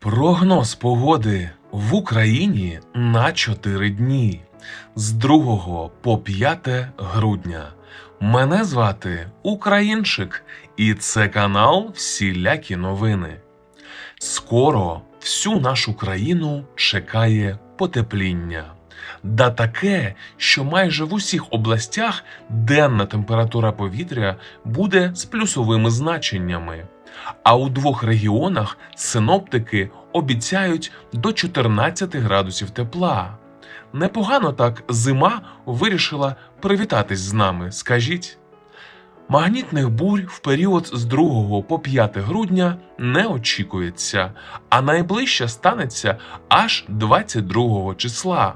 Прогноз погоди в Україні на 4 дні з 2 по 5 грудня. Мене звати Українчик, і це канал Всілякі новини. Скоро всю нашу країну чекає потепління. Да таке, що майже в усіх областях денна температура повітря буде з плюсовими значеннями. А у двох регіонах синоптики обіцяють до 14 градусів тепла. Непогано так зима вирішила привітатись з нами, скажіть. Магнітних бурь в період з 2 по 5 грудня не очікується, а найближче станеться аж 22 числа.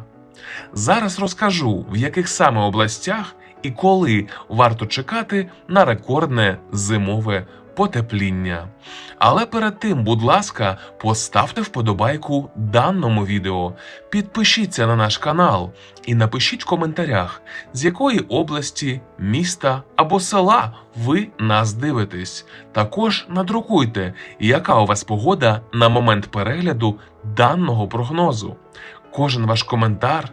Зараз розкажу, в яких саме областях і коли варто чекати на рекордне зимове потепління. Але перед тим, будь ласка, поставте вподобайку даному відео, підпишіться на наш канал і напишіть в коментарях, з якої області, міста або села ви нас дивитесь. Також надрукуйте, яка у вас погода на момент перегляду даного прогнозу. Кожен ваш коментар,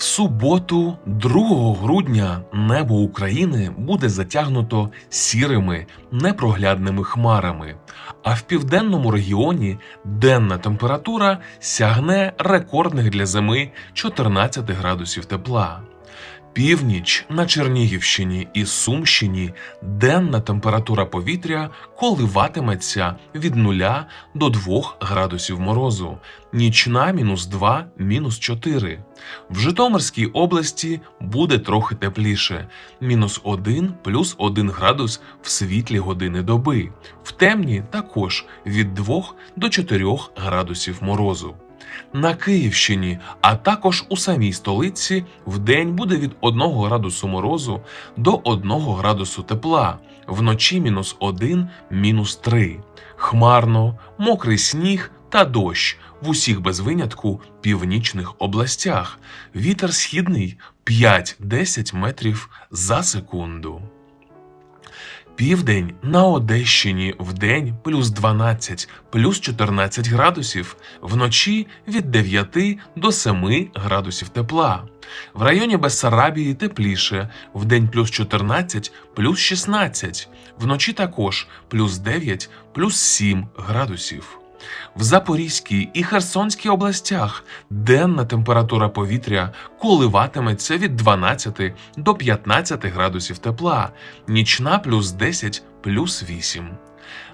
В суботу, 2 грудня, небо України буде затягнуто сірими непроглядними хмарами, а в південному регіоні денна температура сягне рекордних для зими 14 градусів тепла. Північ на Чернігівщині і Сумщині денна температура повітря коливатиметься від 0 до 2 градусів морозу, нічна мінус 2, мінус 4. В Житомирській області буде трохи тепліше, мінус 1 плюс 1 градус в світлі години доби, в темні також від 2 до 4 градусів морозу. На Київщині, а також у самій столиці вдень буде від 1 градусу морозу до 1 градусу тепла, вночі мінус 1, мінус 3. Хмарно, мокрий сніг та дощ в усіх без винятку північних областях. Вітер східний 5-10 метрів за секунду. Південь на Одещині вдень плюс 12, плюс 14 градусів, вночі від 9 до 7 градусів тепла. В районі Бессарабії тепліше, вдень плюс 14, плюс 16, вночі також плюс 9, плюс 7 градусів. В Запорізькій і Херсонській областях денна температура повітря коливатиметься від 12 до 15 градусів тепла, нічна плюс 10 плюс 8.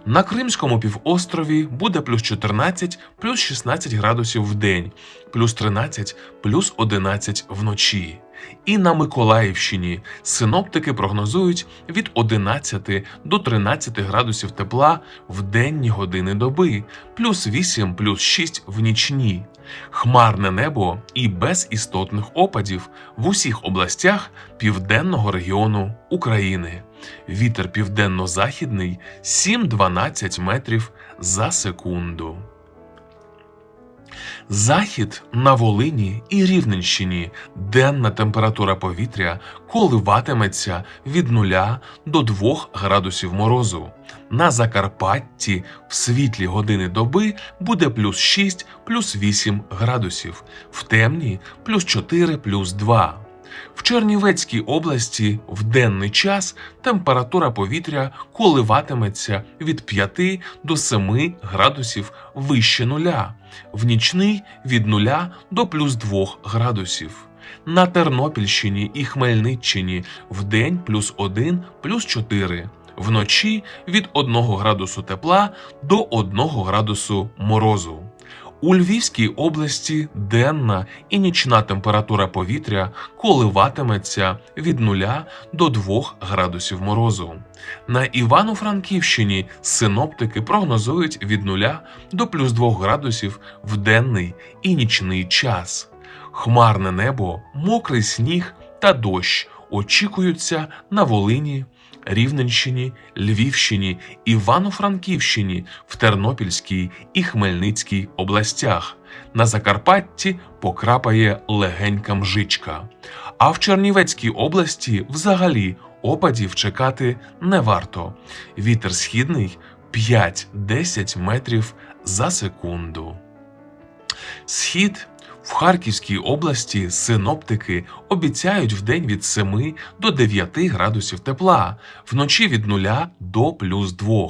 На Кримському півострові буде плюс 14 плюс 16 градусів в день, плюс 13 плюс 11 вночі. І на Миколаївщині синоптики прогнозують від 11 до 13 градусів тепла в денні години доби, плюс 8 плюс 6 в нічні. Хмарне небо і без істотних опадів в усіх областях південного регіону України. Вітер південно-західний 7-12 метрів за секунду. Захід на Волині і Рівненщині денна температура повітря коливатиметься від 0 до 2 градусів морозу. На Закарпатті в світлі години доби буде плюс 6 плюс 8 градусів, в темні плюс 4 плюс 2. В Чернівецькій області в денний час температура повітря коливатиметься від 5 до 7 градусів вище нуля, в нічний від 0 до плюс 2 градусів. На Тернопільщині і Хмельниччині в день плюс 1 плюс 4, вночі від 1 градусу тепла до 1 градусу морозу. У Львівській області денна і нічна температура повітря коливатиметься від 0 до 2 градусів морозу. На Івано-Франківщині синоптики прогнозують від 0 до плюс 2 градусів в денний і нічний час. Хмарне небо, мокрий сніг та дощ очікуються на Волині, Рівненщині, Львівщині, Івано-Франківщині, в Тернопільській і Хмельницькій областях. На Закарпатті покрапає легенька мжичка. А в Чернівецькій області взагалі опадів чекати не варто. Вітер східний 5-10 метрів за секунду. Схід в Харківській області синоптики обіцяють вдень від 7 до 9 градусів тепла, вночі від 0 до плюс 2.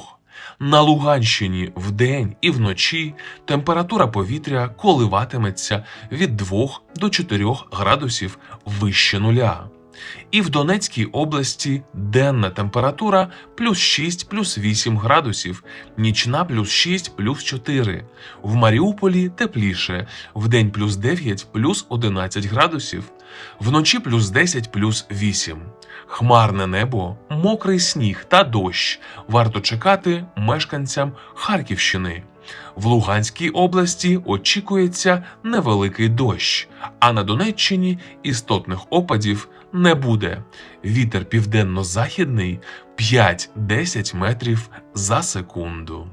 На Луганщині вдень і вночі температура повітря коливатиметься від 2 до 4 градусів вище нуля. І в Донецькій області денна температура плюс 6 плюс 8 градусів, нічна плюс 6 плюс 4. В Маріуполі тепліше, вдень плюс 9 плюс 11 градусів, вночі плюс 10 плюс 8. Хмарне небо, мокрий сніг та дощ варто чекати мешканцям Харківщини. В Луганській області очікується невеликий дощ, а на Донеччині істотних опадів не буде. Вітер південно-західний 5-10 метрів за секунду.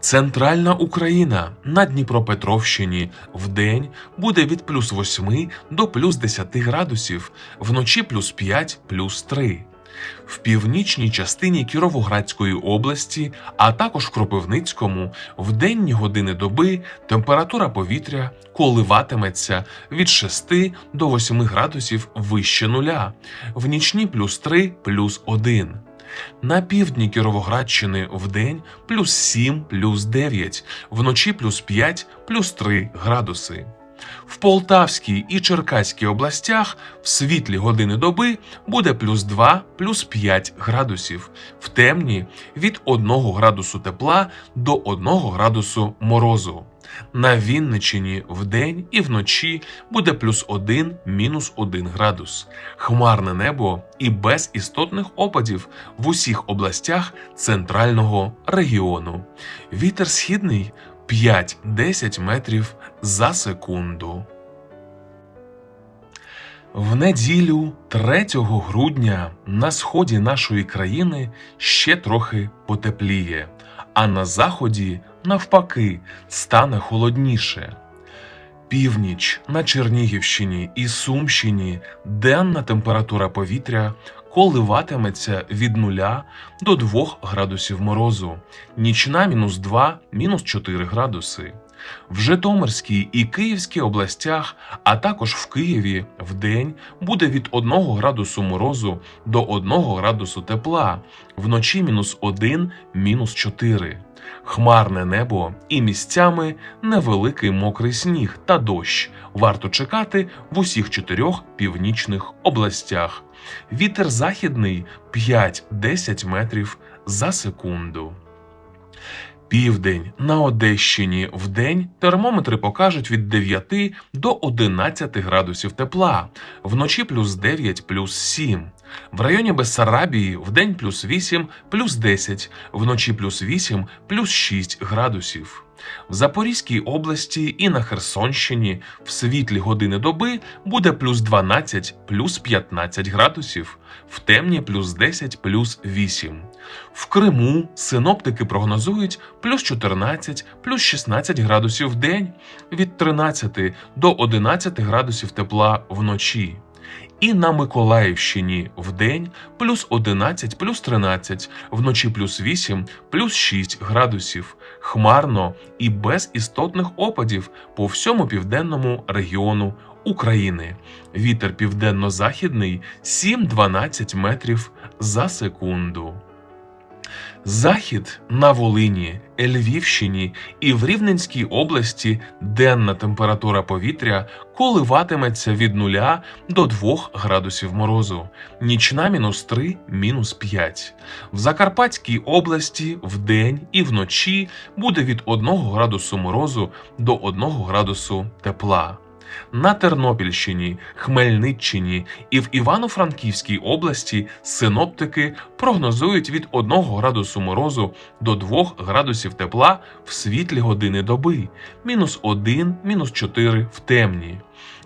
Центральна Україна на Дніпропетровщині вдень буде від плюс 8 до плюс 10 градусів, вночі плюс 5 плюс 3. В північній частині Кіровоградської області, а також в Кропивницькому, в денні години доби температура повітря коливатиметься від 6 до 8 градусів вище нуля, в нічні плюс 3 плюс 1. На півдні Кіровоградщини вдень плюс 7 плюс 9, вночі плюс 5 плюс 3 градуси. В Полтавській і Черкаській областях в світлі години доби буде плюс 2 плюс 5 градусів, в темні від 1 градусу тепла до 1 градусу морозу. На Вінничині вдень і вночі буде плюс 1 мінус 1 градус. Хмарне небо і без істотних опадів в усіх областях центрального регіону. Вітер східний 5-10 метрів за секунду. В неділю 3 грудня на сході нашої країни ще трохи потепліє, а на заході, навпаки, стане холодніше. Північ на Чернігівщині і Сумщині денна температура повітря коливатиметься від 0 до 2 градусів морозу, нічна мінус 2, мінус 4 градуси. В Житомирській і Київській областях, а також в Києві вдень буде від 1 градусу морозу до 1 градусу тепла, вночі мінус 1, мінус 4. Хмарне небо і місцями невеликий мокрий сніг та дощ варто чекати в усіх чотирьох північних областях. Вітер західний 5-10 метрів за секунду. Південь на Одещині вдень термометри покажуть від 9 до 11 градусів тепла, вночі плюс 9 плюс 7. В районі Бессарабії вдень плюс 8 плюс 10, вночі плюс 8 плюс 6 градусів. В Запорізькій області і на Херсонщині в світлі години доби буде плюс 12 плюс 15 градусів, в темні плюс 10 плюс 8. В Криму синоптики прогнозують плюс 14 плюс 16 градусів в день, від 13 до 11 градусів тепла вночі. І на Миколаївщині вдень плюс 11 плюс 13, вночі плюс 8 плюс 6 градусів, хмарно і без істотних опадів по всьому південному регіону України. Вітер південно-західний 7-12 метрів за секунду. Захід на Волині, Львівщині і в Рівненській області денна температура повітря коливатиметься від 0 до 2 градусів морозу, нічна мінус 3, мінус 5. В Закарпатській області вдень і вночі буде від 1 градусу морозу до 1 градусу тепла. На Тернопільщині, Хмельниччині і в Івано-Франківській області синоптики прогнозують від 1 градусу морозу до 2 градусів тепла в світлі години доби, мінус 1, мінус 4 в темні.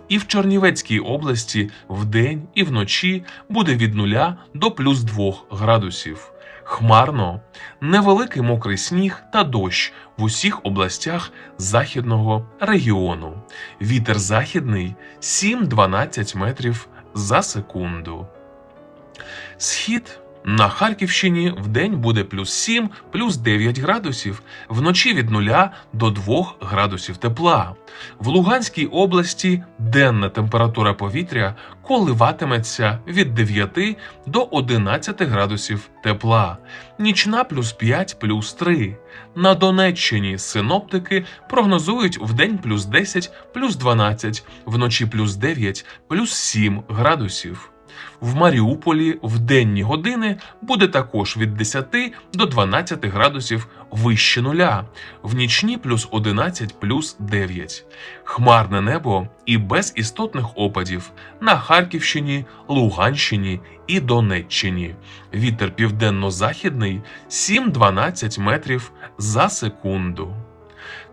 І в Чернівецькій області вдень і вночі буде від 0 до плюс 2 градусів. Хмарно, невеликий мокрий сніг та дощ в усіх областях західного регіону. Вітер західний 7-12 метрів за секунду. Схід на Харківщині вдень буде плюс 7, плюс 9 градусів, вночі від 0 до 2 градусів тепла. В Луганській області денна температура повітря коливатиметься від 9 до 11 градусів тепла, нічна плюс 5 плюс 3. На Донеччині синоптики прогнозують вдень плюс 10 плюс 12, вночі плюс 9 плюс 7 градусів. В Маріуполі в денні години буде також від 10 до 12 градусів вище нуля, в нічні плюс 11 плюс 9. Хмарне небо і без істотних опадів на Харківщині, Луганщині і Донеччині. Вітер південно-західний 7-12 метрів за секунду.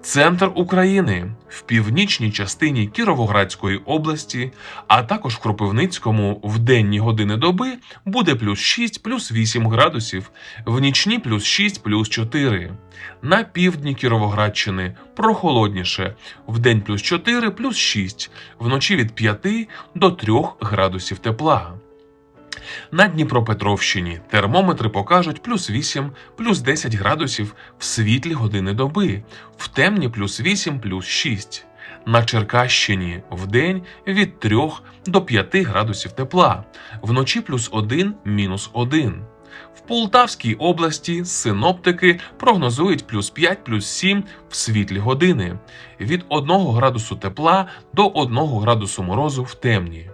Центр України в північній частині Кіровоградської області, а також в Кропивницькому в денні години доби буде плюс 6 плюс 8 градусів, в нічні плюс 6 плюс 4. На півдні Кіровоградщини прохолодніше, в день плюс 4 плюс 6, вночі від 5 до 3 градусів тепла. На Дніпропетровщині термометри покажуть плюс 8, плюс 10 градусів в світлі години доби, в темні плюс 8, плюс 6. На Черкащині вдень від 3 до 5 градусів тепла, вночі плюс 1, мінус 1. В Полтавській області синоптики прогнозують плюс 5, плюс 7 в світлі години, від 1 градусу тепла до 1 градусу морозу в темні.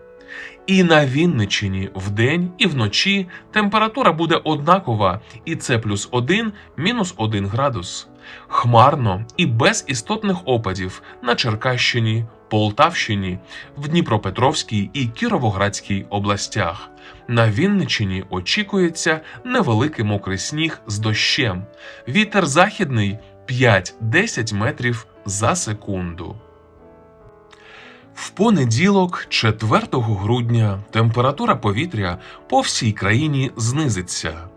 І на Вінниччині вдень і вночі температура буде однакова, і це плюс 1, мінус 1 градус. Хмарно і без істотних опадів на Черкащині, Полтавщині, в Дніпропетровській і Кіровоградській областях. На Вінниччині очікується невеликий мокрий сніг з дощем. Вітер західний 5-10 метрів за секунду. В понеділок, 4 грудня, температура повітря по всій країні знизиться.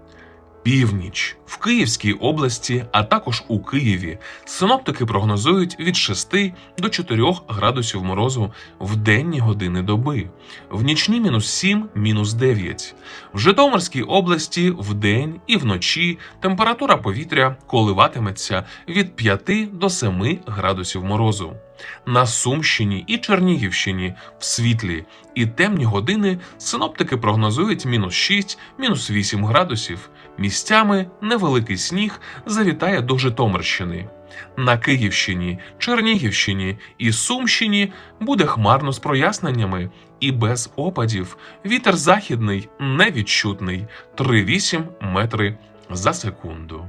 Північ в Київській області, а також у Києві, синоптики прогнозують від 6 до 4 градусів морозу в денні години доби, в нічні мінус 7, мінус 9. В Житомирській області вдень і вночі температура повітря коливатиметься від 5 до 7 градусів морозу. На Сумщині і Чернігівщині в світлі і темні години синоптики прогнозують мінус 6, мінус 8 градусів. Місцями невеликий сніг завітає до Житомирщини. На Київщині, Чернігівщині і Сумщині буде хмарно з проясненнями і без опадів. Вітер західний невідчутний 3,8 метри за секунду.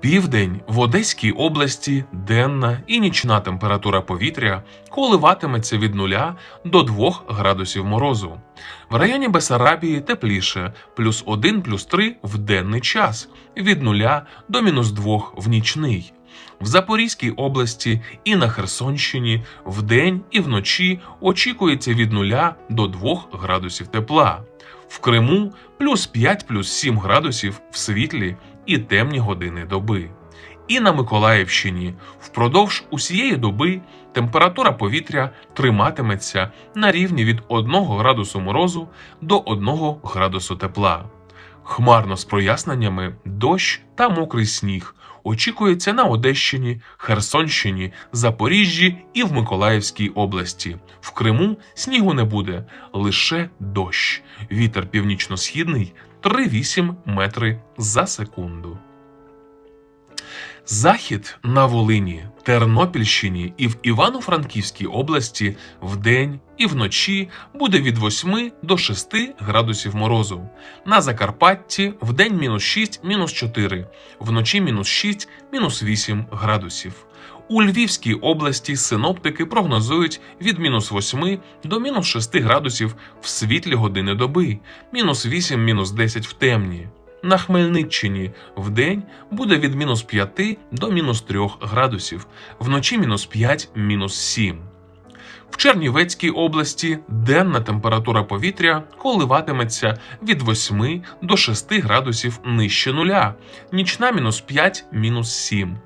Південь в Одеській області денна і нічна температура повітря коливатиметься від 0 до 2 градусів морозу. В районі Бесарабії тепліше плюс 1 плюс 3 в денний час, від 0 до мінус 2 в нічний. В Запорізькій області і на Херсонщині вдень і вночі очікується від 0 до 2 градусів тепла. В Криму плюс 5 плюс 7 градусів в світлі і темні години доби. І на Миколаївщині впродовж усієї доби температура повітря триматиметься на рівні від 1 градусу морозу до 1 градусу тепла. Хмарно з проясненнями дощ та мокрий сніг очікується на Одещині, Херсонщині, Запоріжжі і в Миколаївській області. В Криму снігу не буде, лише дощ. Вітер північно-східний 3,8 метри за секунду. Захід на Волині, Тернопільщині і в Івано-Франківській області вдень і вночі буде від 8 до 6 градусів морозу. На Закарпатті вдень мінус 6, мінус 4, вночі мінус 6, мінус 8 градусів. У Львівській області синоптики прогнозують від мінус 8 до мінус 6 градусів в світлі години доби, мінус 8, мінус 10 в темні. На Хмельниччині вдень буде від мінус 5 до мінус 3 градусів, вночі мінус 5, мінус 7. В Чернівецькій області денна температура повітря коливатиметься від 8 до 6 градусів нижче нуля, нічна мінус 5, мінус 7.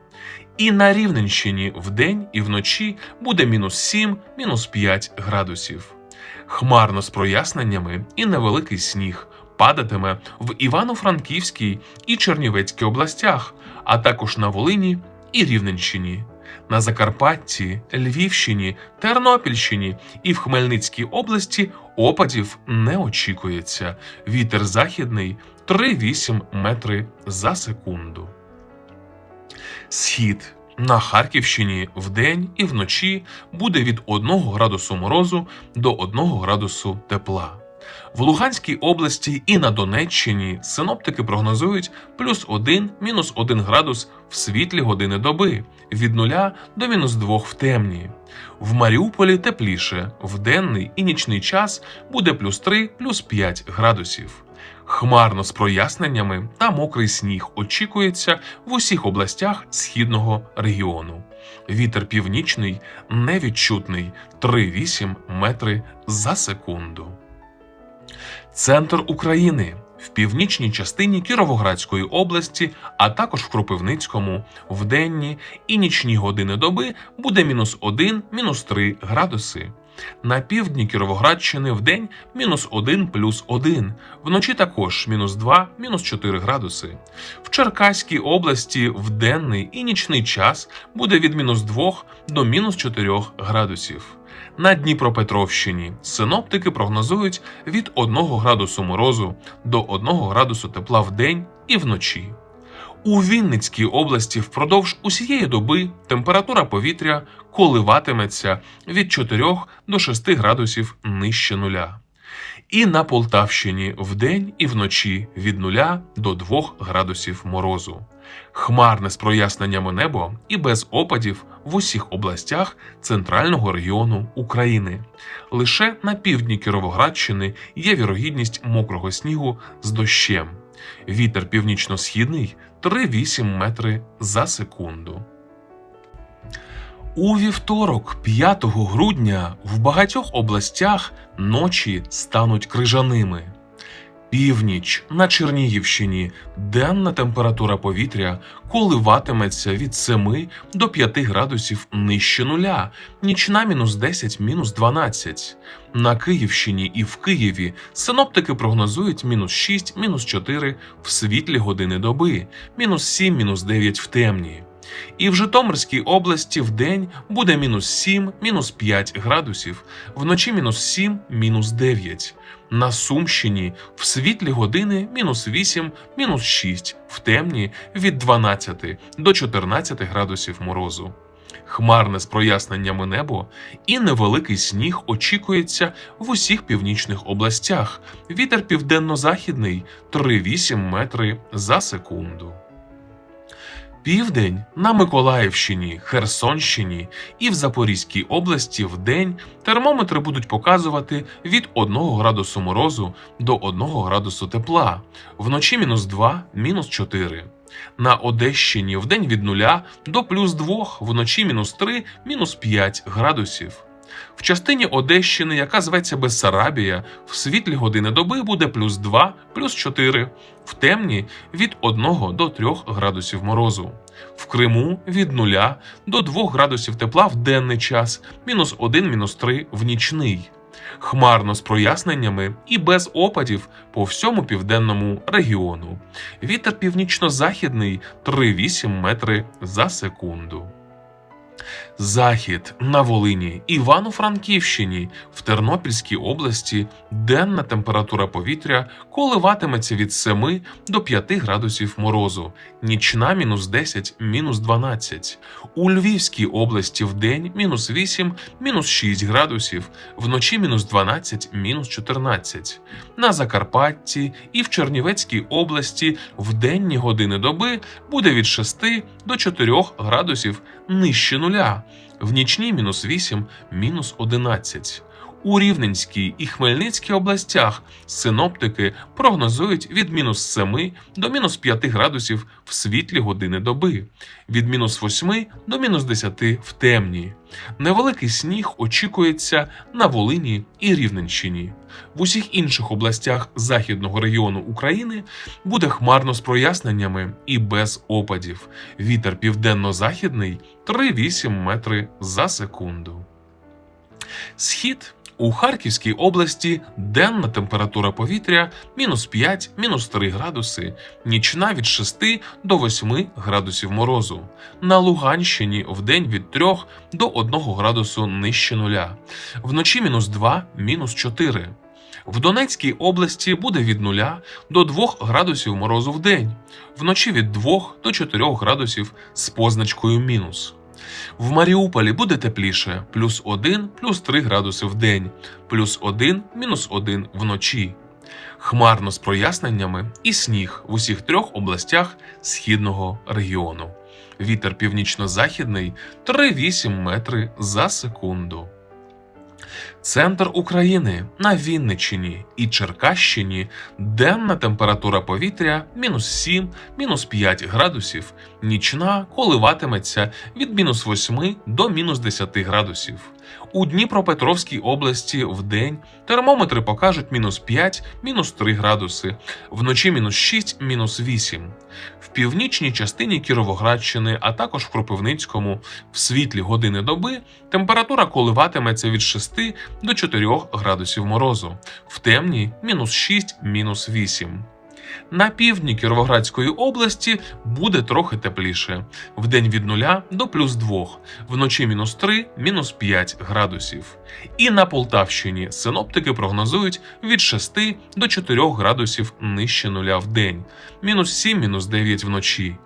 І на Рівненщині вдень і вночі буде мінус 7, мінус 5 градусів. Хмарно з проясненнями і невеликий сніг падатиме в Івано-Франківській і Чернівецькій областях, а також на Волині і Рівненщині. На Закарпатті, Львівщині, Тернопільщині і в Хмельницькій області опадів не очікується. Вітер західний 3,8 метри за секунду. Схід на Харківщині вдень і вночі буде від 1 градусу морозу до 1 градусу тепла. В Луганській області і на Донеччині синоптики прогнозують плюс 1, мінус 1 градус в світлі години доби, від 0 до мінус 2 в темні. В Маріуполі тепліше, в денний і нічний час буде плюс 3, плюс 5 градусів. Хмарно з проясненнями та мокрий сніг очікується в усіх областях східного регіону. Вітер північний невідчутний 3,8 метри за секунду. Центр України в північній частині Кіровоградської області, а також в Кропивницькому, в денні і нічні години доби буде мінус 1, мінус 3 градуси. На півдні Кіровоградщини в день мінус 1 плюс 1, вночі також мінус 2, мінус 4 градуси. В Черкаській області в денний і нічний час буде від мінус 2 до мінус 4 градусів. На Дніпропетровщині синоптики прогнозують від 1 градусу морозу до 1 градусу тепла в день і вночі. У Вінницькій області впродовж усієї доби температура повітря коливатиметься від 4 до 6 градусів нижче нуля. І на Полтавщині вдень і вночі від 0 до 2 градусів морозу. Хмарне з проясненнями небо і без опадів в усіх областях центрального регіону України. Лише на півдні Кіровоградщини є вірогідність мокрого снігу з дощем. Вітер північно-східний 3,8 метри за секунду. У вівторок, 5 грудня, в багатьох областях ночі стануть крижаними. Північ на Чернігівщині денна температура повітря коливатиметься від 7 до 5 градусів нижче нуля, нічна мінус 10, мінус 12. На Київщині і в Києві синоптики прогнозують мінус 6, мінус 4 в світлі години доби, мінус 7, мінус 9 в темні. І в Житомирській області в день буде мінус 7, мінус 5 градусів, вночі мінус 7, мінус 9. На Сумщині в світлі години мінус 8, мінус 6, в темні від 12 до 14 градусів морозу. Хмарне з проясненнями небо і невеликий сніг очікується в усіх північних областях. Вітер південно-західний 3,8 метри за секунду. Південь на Миколаївщині, Херсонщині і в Запорізькій області в день термометри будуть показувати від 1 градусу морозу до 1 градусу тепла, вночі мінус 2, мінус 4. На Одещині в день від 0 до плюс 2, вночі мінус 3, мінус 5 градусів. В частині Одещини, яка зветься Бессарабія, в світлі години доби буде плюс 2, плюс 4, в темні від 1 до 3 градусів морозу. В Криму від 0 до 2 градусів тепла в денний час, мінус 1, мінус 3 в нічний. Хмарно з проясненнями і без опадів по всьому південному регіону. Вітер північно-західний 3,8 метри за секунду. Захід на Волині, Івано-Франківщині, в Тернопільській області денна температура повітря коливатиметься від 7 до 5 градусів морозу, нічна мінус 10, мінус 12. У Львівській області в день мінус 8, мінус 6 градусів, вночі мінус 12, мінус 14. На Закарпатті і в Чернівецькій області в денні години доби буде від 6 до 4 градусів нижче нуля, в нічній мінус 8, мінус 11. У Рівненській і Хмельницькій областях синоптики прогнозують від мінус 7 до мінус 5 градусів в світлі години доби, від мінус 8 до мінус 10 в темні. Невеликий сніг очікується на Волині і Рівненщині. В усіх інших областях західного регіону України буде хмарно з проясненнями і без опадів. Вітер південно-західний 3,8 метри за секунду. Схід у Харківській області денна температура повітря мінус 5, мінус 3 градуси, нічна від 6 до 8 градусів морозу. На Луганщині вдень від 3 до 1 градусу нижче нуля, вночі мінус 2, мінус 4. В Донецькій області буде від 0 до 2 градусів морозу в день, вночі від 2 до 4 градусів з позначкою мінус. В Маріуполі буде тепліше плюс 1, плюс 3 градуси в день, плюс 1, мінус 1 вночі. Хмарно з проясненнями і сніг в усіх трьох областях східного регіону. Вітер північно-західний 3,8 метри за секунду. Центр України на Вінниччині і Черкащині денна температура повітря мінус 7, мінус 5 градусів, нічна коливатиметься від мінус 8 до мінус 10 градусів. У Дніпропетровській області в день термометри покажуть мінус 5, мінус 3 градуси, вночі мінус 6, мінус 8. В північній частині Кіровоградщини, а також в Кропивницькому, в світлі години доби температура коливатиметься від 6 до 4 градусів морозу, в темній мінус 6, мінус 8. На півдні Кіровоградської області буде трохи тепліше, вдень від 0 до плюс 2, вночі мінус 3, мінус 5 градусів. І на Полтавщині синоптики прогнозують від 6 до 4 градусів нижче нуля в день, мінус 7, мінус 9 вночі.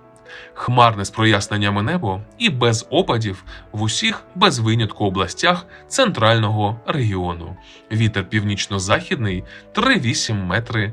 Хмарне з проясненнями небо і без опадів в усіх без винятку областях центрального регіону. Вітер північно-західний 3,8 метри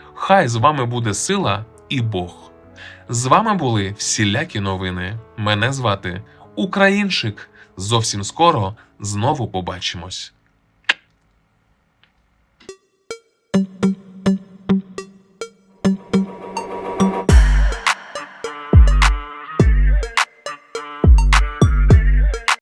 Хай з вами буде сила і Бог. З вами були всілякі новини. Мене звати Українчик. Зовсім скоро знову побачимось.